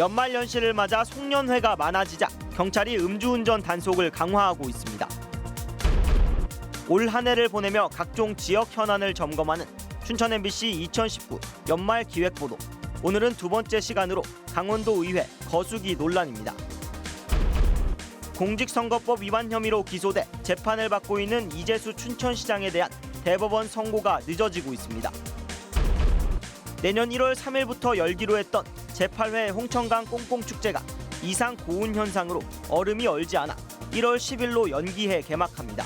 연말 연시를 맞아 송년회가 많아지자 경찰이 음주운전 단속을 강화하고 있습니다. 올 한 해를 보내며 각종 지역 현안을 점검하는 춘천 MBC 2019 연말 기획 보도. 오늘은 두 번째 시간으로 강원도 의회 거수기 논란입니다. 공직선거법 위반 혐의로 기소돼 재판을 받고 있는 이재수 춘천시장에 대한 대법원 선고가 늦어지고 있습니다. 내년 1월 3일부터 열기로 했던 제8회 홍천강 꽁꽁축제가 이상 고온 현상으로 얼음이 얼지 않아 1월 10일로 연기해 개막합니다.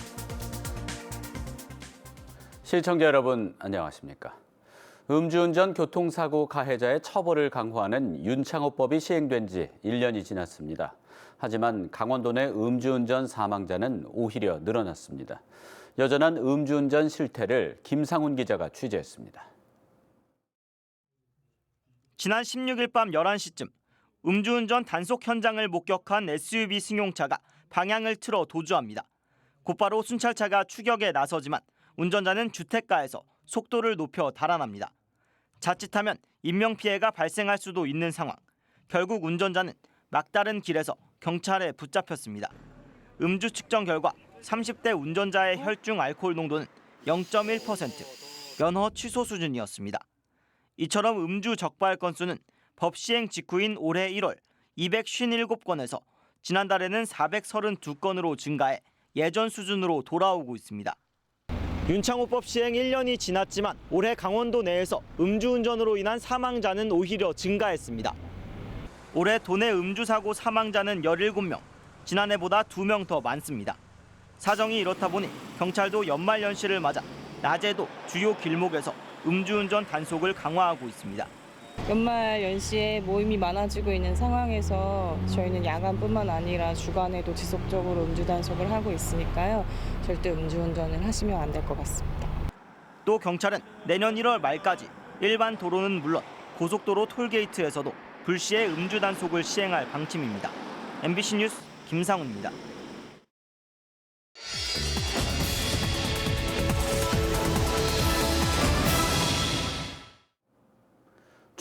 시청자 여러분 안녕하십니까? 음주운전 교통사고 가해자의 처벌을 강화하는 윤창호법이 시행된 지 1년이 지났습니다. 하지만 강원도 내 음주운전 사망자는 오히려 늘어났습니다. 여전한 음주운전 실태를 김상훈 기자가 취재했습니다. 지난 16일 밤 11시쯤 음주운전 단속 현장을 목격한 SUV 승용차가 방향을 틀어 도주합니다. 곧바로 순찰차가 추격에 나서지만 운전자는 주택가에서 속도를 높여 달아납니다. 자칫하면 인명피해가 발생할 수도 있는 상황. 결국 운전자는 막다른 길에서 경찰에 붙잡혔습니다. 음주 측정 결과 30대 운전자의 혈중 알코올 농도는 0.1%, 면허 취소 수준이었습니다. 이처럼 음주 적발 건수는 법 시행 직후인 올해 1월 257건에서 지난달에는 432건으로 증가해 예전 수준으로 돌아오고 있습니다. 윤창호법 시행 1년이 지났지만 올해 강원도 내에서 음주운전으로 인한 사망자는 오히려 증가했습니다. 올해 도내 음주 사고 사망자는 17명, 지난해보다 2명 더 많습니다. 사정이 이렇다 보니 경찰도 연말 연시를 맞아 낮에도 주요 길목에서 음주운전 단속을 강화하고 있습니다. 연말 연시에 모임이 많아지고 있는 상황에서 저희는 야간뿐만 아니라 주간에도 지속적으로 음주 단속을 하고 있으니까요. 절대 음주운전을 하시면 안 될 것 같습니다. 또 경찰은 내년 1월 말까지 일반 도로는 물론 고속도로 톨게이트에서도 불시에 음주 단속을 시행할 방침입니다. MBC 뉴스 김상훈입니다.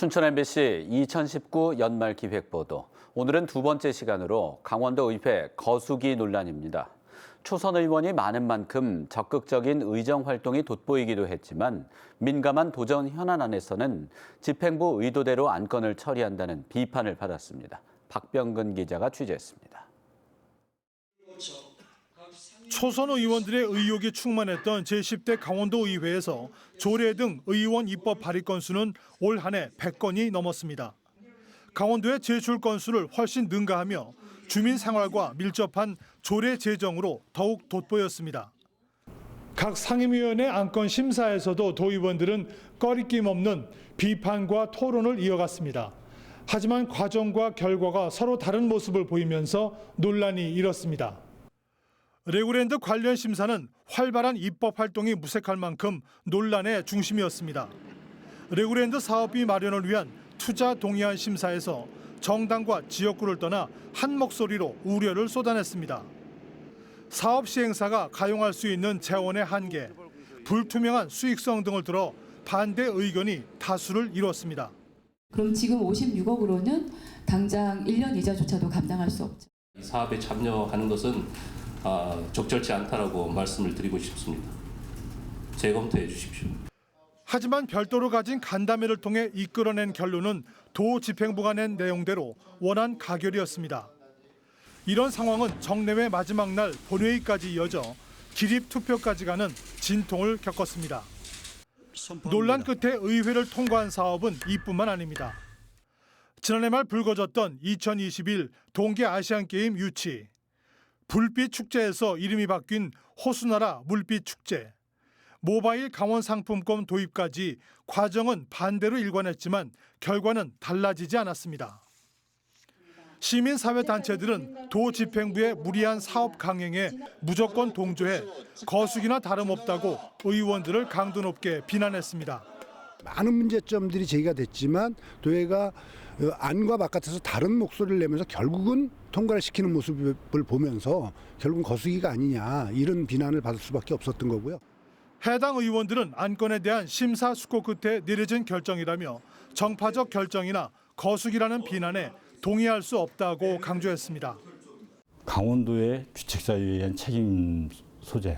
춘천 MBC 2019 연말 기획 보도. 오늘은 두 번째 시간으로 강원도 의회 거수기 논란입니다. 초선 의원이 많은 만큼 적극적인 의정 활동이 돋보이기도 했지만 민감한 도전 현안 안에서는 집행부 의도대로 안건을 처리한다는 비판을 받았습니다. 박병근 기자가 취재했습니다. 초선 의원들의 의욕이 충만했던 제10대 강원도 의회에서 조례 등 의원 입법 발의 건수는 올 한 해 100건이 넘었습니다. 강원도의 제출 건수를 훨씬 능가하며 주민 생활과 밀접한 조례 제정으로 더욱 돋보였습니다. 각 상임위원회 안건 심사에서도 도의원들은 꺼리낌 없는 비판과 토론을 이어갔습니다. 하지만 과정과 결과가 서로 다른 모습을 보이면서 논란이 일었습니다. 레고랜드 관련 심사는 활발한 입법 활동이 무색할 만큼 논란의 중심이었습니다. 레고랜드 사업비 마련을 위한 투자 동의안 심사에서 정당과 지역구를 떠나 한 목소리로 우려를 쏟아냈습니다. 사업 시행사가 가용할 수 있는 재원의 한계, 불투명한 수익성 등을 들어 반대 의견이 다수를 이뤘습니다. 그럼 지금 56억으로는 당장 1년 이자조차도 감당할 수 없죠. 이 사업에 참여하는 것은 아, 적절치 않다라고 말씀을 드리고 싶습니다. 재검토해 주십시오. 하지만 별도로 가진 간담회를 통해 이끌어낸 결론은 도 집행부가 낸 내용대로 원안 가결이었습니다. 이런 상황은 정례회 마지막 날 본회의까지 이어져 기립 투표까지 가는 진통을 겪었습니다. 논란 끝에 의회를 통과한 사업은 이뿐만 아닙니다. 지난해 말 불거졌던 2021 동계 아시안 게임 유치, 불빛 축제에서 이름이 바뀐 호수나라 물빛 축제, 모바일 강원 상품권 도입까지 과정은 반대로 일관했지만 결과는 달라지지 않았습니다. 시민사회단체들은 도 집행부의 무리한 사업 강행에 무조건 동조해 거수기나 다름없다고 의원들을 강도 높게 비난했습니다. 많은 문제점들이 제기가 됐지만 도회가 어, 안과 바깥에서 다른 목소리를 내면서 결국은 통과를 시키는 모습을 보면서 결국은 거수기가 아니냐 이런 비난을 받을 수밖에 없었던 거고요. 해당 의원들은 안건에 대한 심사숙고 끝에 내려진 결정이라며 정파적 결정이나 거수기라는 비난에 동의할 수 없다고 강조했습니다. 강원도의 주택자에 의한 책임 소재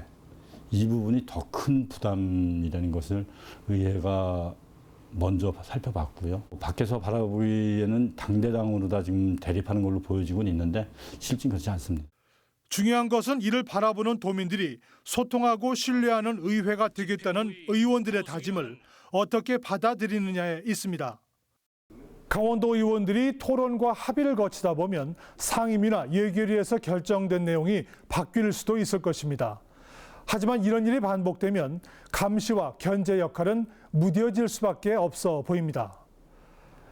이 부분이 더 큰 부담이라는 것을 의회가 먼저 살펴봤고요. 밖에서 바라보기에는 당대당으로 다 지금 대립하는 걸로 보여지고는 있는데 실제 그렇지 않습니다. 중요한 것은 이를 바라보는 도민들이 소통하고 신뢰하는 의회가 되겠다는 의원들의 다짐을 어떻게 받아들이느냐에 있습니다. 강원도 의원들이 토론과 합의를 거치다 보면 상임위나 예결위에서 결정된 내용이 바뀔 수도 있을 것입니다. 하지만 이런 일이 반복되면 감시와 견제 역할은 무뎌질 수밖에 없어 보입니다.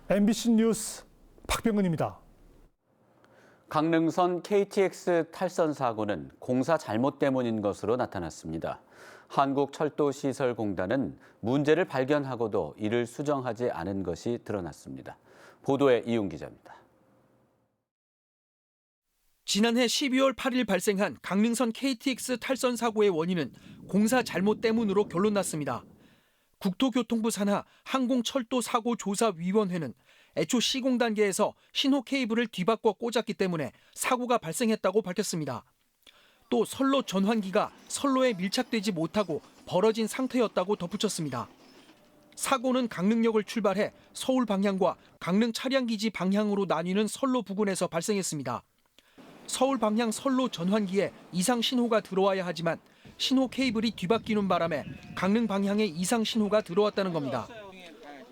MBC 뉴스 박병근입니다. 강릉선 KTX 탈선 사고는 공사 잘못 때문인 것으로 나타났습니다. 한국철도시설공단은 문제를 발견하고도 이를 수정하지 않은 것이 드러났습니다. 보도에 이용 기자입니다. 지난해 12월 8일 발생한 강릉선 KTX 탈선 사고의 원인은 공사 잘못 때문으로 결론났습니다. 국토교통부 산하 항공철도사고조사위원회는 애초 시공 단계에서 신호 케이블을 뒤바꿔 꽂았기 때문에 사고가 발생했다고 밝혔습니다. 또 선로 전환기가 선로에 밀착되지 못하고 벌어진 상태였다고 덧붙였습니다. 사고는 강릉역을 출발해 서울 방향과 강릉 차량기지 방향으로 나뉘는 선로 부근에서 발생했습니다. 서울 방향 선로 전환기에 이상 신호가 들어와야 하지만 신호 케이블이 뒤바뀌는 바람에 강릉 방향에 이상 신호가 들어왔다는 겁니다.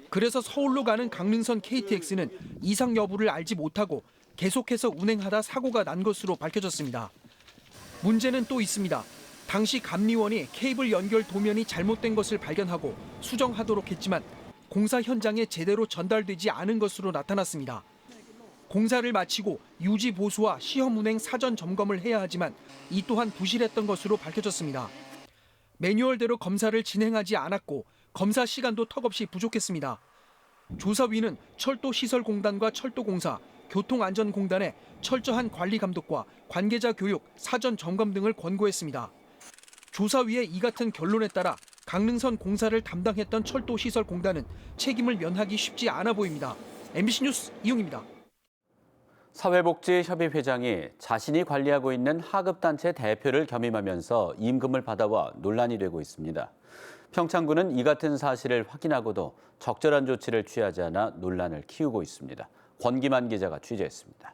그래서 서울로 가는 강릉선 KTX는 이상 여부를 알지 못하고 계속해서 운행하다 사고가 난 것으로 밝혀졌습니다. 문제는 또 있습니다. 당시 감리원이 케이블 연결 도면이 잘못된 것을 발견하고 수정하도록 했지만 공사 현장에 제대로 전달되지 않은 것으로 나타났습니다. 공사를 마치고 유지 보수와 시험 운행 사전 점검을 해야 하지만 이 또한 부실했던 것으로 밝혀졌습니다. 매뉴얼대로 검사를 진행하지 않았고 검사 시간도 턱없이 부족했습니다. 조사위는 철도시설공단과 철도공사, 교통안전공단에 철저한 관리 감독과 관계자 교육, 사전 점검 등을 권고했습니다. 조사위의 이 같은 결론에 따라 강릉선 공사를 담당했던 철도시설공단은 책임을 면하기 쉽지 않아 보입니다. MBC 뉴스 이용입니다. 사회복지협의회장이 자신이 관리하고 있는 하급단체 대표를 겸임하면서 임금을 받아와 논란이 되고 있습니다. 평창군은 이 같은 사실을 확인하고도 적절한 조치를 취하지 않아 논란을 키우고 있습니다. 권기만 기자가 취재했습니다.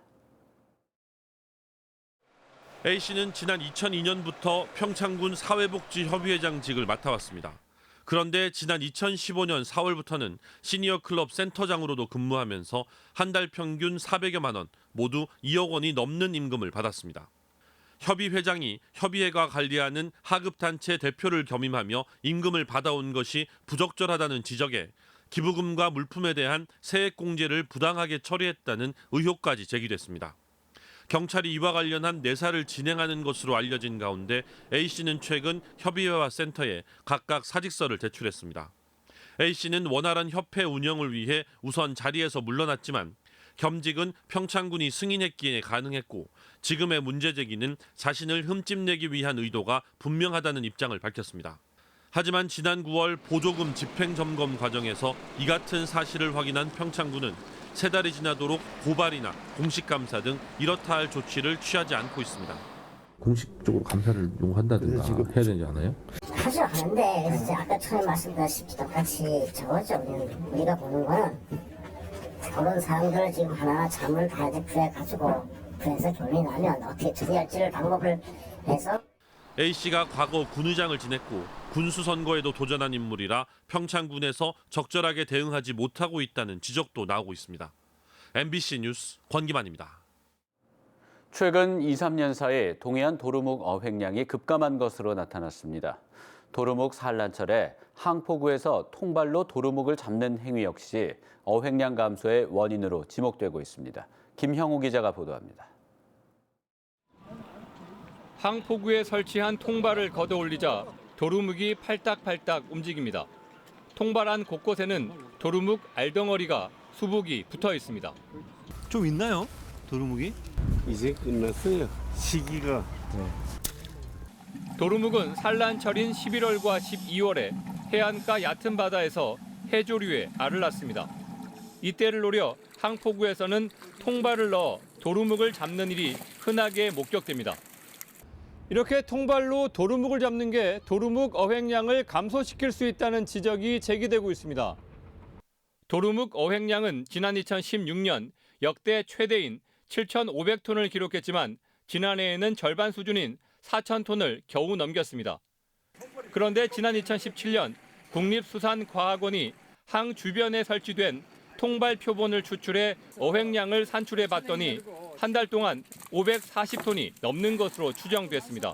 A씨는 지난 2002년부터 평창군 사회복지협의회장직을 맡아왔습니다. 그런데 지난 2015년 4월부터는 시니어 클럽 센터장으로도 근무하면서 한 달 평균 400여만 원, 모두 2억 원이 넘는 임금을 받았습니다. 협의 회장이 협의회가 관리하는 하급단체 대표를 겸임하며 임금을 받아온 것이 부적절하다는 지적에 기부금과 물품에 대한 세액공제를 부당하게 처리했다는 의혹까지 제기됐습니다. 경찰이 이와 관련한 내사를 진행하는 것으로 알려진 가운데 A씨는 최근 협의회와 센터에 각각 사직서를 제출했습니다. A씨는 원활한 협회 운영을 위해 우선 자리에서 물러났지만 겸직은 평창군이 승인했기에 가능했고 지금의 문제 제기는 자신을 흠집내기 위한 의도가 분명하다는 입장을 밝혔습니다. 하지만 지난 9월 보조금 집행 점검 과정에서 이 같은 사실을 확인한 평창군은 세 달이 지나도록 고발이나 공식 감사 등 이렇다 할 조치를 취하지 않고 있습니다. 공식적으로 감사를 요구한다든가 해야 되지 않아요? 하죠 하는데 그래서 이제 아까 처음에 말씀드렸다시피 똑같이 저거죠 우리는 우리가 보는 거는 그런 사람들을 지금 하나하나 잠을 가야지 구해 가지고 구해서 결론이 나면 어떻게 처리할지를 방법을 해서 A씨가 과거 군의장을 지냈고 군수 선거에도 도전한 인물이라 평창군에서 적절하게 대응하지 못하고 있다는 지적도 나오고 있습니다. MBC 뉴스 권기만입니다. 최근 2, 3년 사이 동해안 도루묵 어획량이 급감한 것으로 나타났습니다. 도루묵 산란철에 항포구에서 통발로 도루묵을 잡는 행위 역시 어획량 감소의 원인으로 지목되고 있습니다. 김형우 기자가 보도합니다. 항포구에 설치한 통발을 걷어올리자 도루묵이 팔딱팔딱 움직입니다. 통발 안 곳곳에는 도루묵 알덩어리가 수북이 붙어 있습니다. 좀 있나요? 도루묵이? 이제 끝났어요. 시기가. 도루묵은 산란철인 11월과 12월에 해안가 얕은 바다에서 해조류에 알을 낳습니다. 이때를 노려 항포구에서는 통발을 넣어 도루묵을 잡는 일이 흔하게 목격됩니다. 이렇게 통발로 도루묵을 잡는 게 도루묵 어획량을 감소시킬 수 있다는 지적이 제기되고 있습니다. 도루묵 어획량은 지난 2016년 역대 최대인 7,500톤을 기록했지만 지난해에는 절반 수준인 4,000톤을 겨우 넘겼습니다. 그런데 지난 2017년 국립수산과학원이 항 주변에 설치된 통발 표본을 추출해 어획량을 산출해 봤더니 한 달 동안 540톤이 넘는 것으로 추정됐습니다.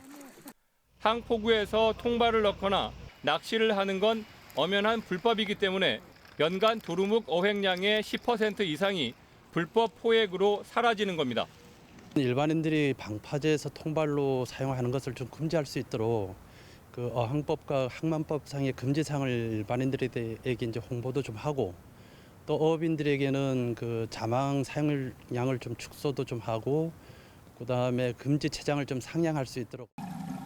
항포구에서 통발을 넣거나 낚시를 하는 건 엄연한 불법이기 때문에 연간 도루묵 어획량의 10% 이상이 불법 포획으로 사라지는 겁니다. 일반인들이 방파제에서 통발로 사용하는 것을 좀 금지할 수 있도록 그 어항법과 항만법상의 금지사항을 일반인들에게 이제 홍보도 좀 하고 또 어업인들에게는 그 자망 사용량을 좀 축소도 좀 하고 그다음에 금지 체장을 좀 상향할 수 있도록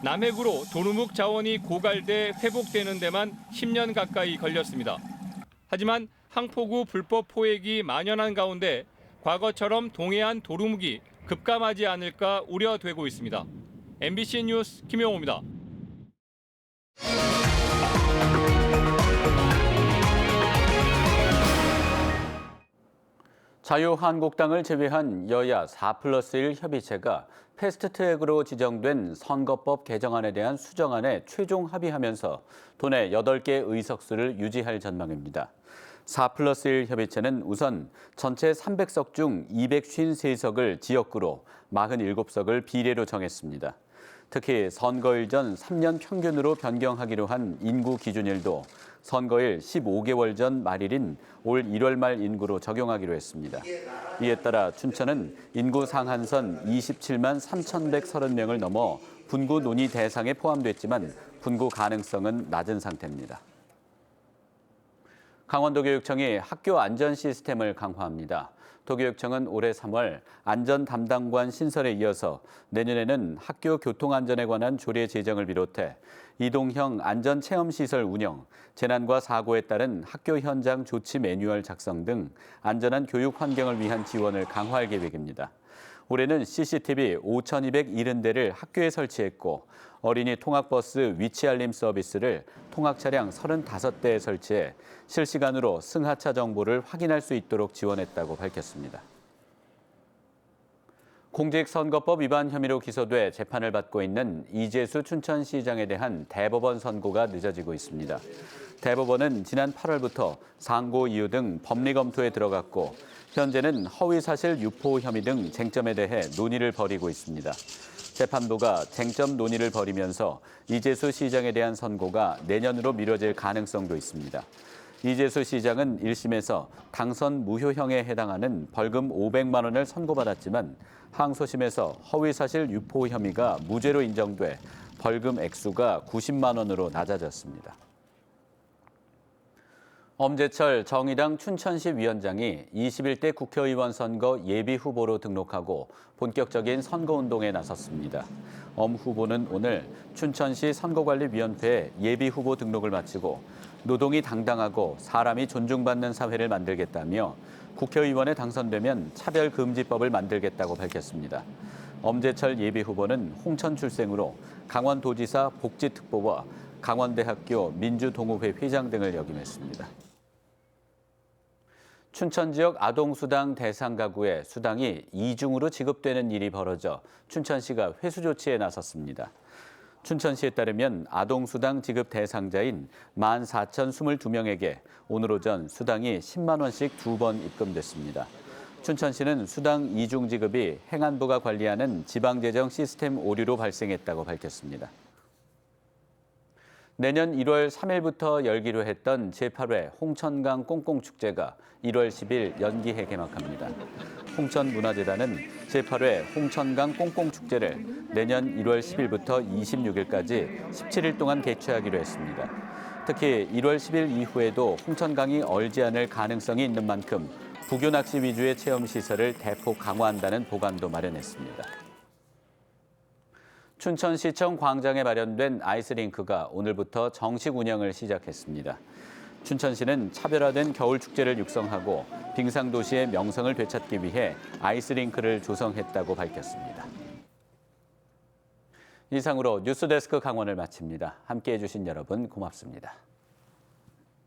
남해구로 도루묵 자원이 고갈돼 회복되는 데만 10년 가까이 걸렸습니다. 하지만 항포구 불법 포획이 만연한 가운데 과거처럼 동해안 도루묵이 급감하지 않을까 우려되고 있습니다. MBC 뉴스 김영호입니다. 자유한국당을 제외한 여야 4 플러스 1 협의체가 패스트트랙으로 지정된 선거법 개정안에 대한 수정안에 최종 합의하면서 도내 8개 의석수를 유지할 전망입니다. 4 플러스 1 협의체는 우선 전체 300석 중 253석을 지역구로 47석을 비례로 정했습니다. 특히 선거일 전 3년 평균으로 변경하기로 한 인구 기준일도 선거일 15개월 전 말일인 올 1월 말 인구로 적용하기로 했습니다. 이에 따라 춘천은 인구 상한선 27만 3,130명을 넘어 분구 논의 대상에 포함됐지만 분구 가능성은 낮은 상태입니다. 강원도교육청이 학교 안전 시스템을 강화합니다. 도교육청은 올해 3월 안전 담당관 신설에 이어서 내년에는 학교 교통 안전에 관한 조례 제정을 비롯해 이동형 안전 체험 시설 운영, 재난과 사고에 따른 학교 현장 조치 매뉴얼 작성 등 안전한 교육 환경을 위한 지원을 강화할 계획입니다. 올해는 CCTV 5,270대를 학교에 설치했고 어린이 통학버스 위치 알림 서비스를 통학 차량 35대에 설치해 실시간으로 승하차 정보를 확인할 수 있도록 지원했다고 밝혔습니다. 공직선거법 위반 혐의로 기소돼 재판을 받고 있는 이재수 춘천시장에 대한 대법원 선고가 늦어지고 있습니다. 대법원은 지난 8월부터 상고 이유 등 법리 검토에 들어갔고 현재는 허위사실 유포 혐의 등 쟁점에 대해 논의를 벌이고 있습니다. 재판부가 쟁점 논의를 벌이면서 이재수 시장에 대한 선고가 내년으로 미뤄질 가능성도 있습니다. 이재수 시장은 1심에서 당선 무효형에 해당하는 벌금 500만 원을 선고받았지만 항소심에서 허위사실 유포 혐의가 무죄로 인정돼 벌금 액수가 90만 원으로 낮아졌습니다. 엄재철 정의당 춘천시 위원장이 21대 국회의원 선거 예비 후보로 등록하고 본격적인 선거운동에 나섰습니다. 엄 후보는 오늘 춘천시 선거관리위원회 예비 후보 등록을 마치고 노동이 당당하고 사람이 존중받는 사회를 만들겠다며 국회의원에 당선되면 차별금지법을 만들겠다고 밝혔습니다. 엄재철 예비 후보는 홍천 출생으로 강원도지사 복지특보와 강원대학교 민주동호회 회장 등을 역임했습니다. 춘천 지역 아동수당 대상 가구에 수당이 이중으로 지급되는 일이 벌어져 춘천시가 회수 조치에 나섰습니다. 춘천시에 따르면 아동 수당 지급 대상자인 14,022명에게 오늘 오전 수당이 10만 원씩 두 번 입금됐습니다. 춘천시는 수당 이중 지급이 행안부가 관리하는 지방재정 시스템 오류로 발생했다고 밝혔습니다. 내년 1월 3일부터 열기로 했던 제8회 홍천강 꽁꽁축제가 1월 10일 연기해 개막합니다. 홍천문화재단은 제8회 홍천강 꽁꽁축제를 내년 1월 10일부터 26일까지 17일 동안 개최하기로 했습니다. 특히 1월 10일 이후에도 홍천강이 얼지 않을 가능성이 있는 만큼 부교 낚시 위주의 체험 시설을 대폭 강화한다는 보관도 마련했습니다. 춘천시청 광장에 마련된 아이스링크가 오늘부터 정식 운영을 시작했습니다. 춘천시는 차별화된 겨울 축제를 육성하고 빙상 도시의 명성을 되찾기 위해 아이스링크를 조성했다고 밝혔습니다. 이상으로 뉴스데스크 강원을 마칩니다. 함께해 주신 여러분 고맙습니다.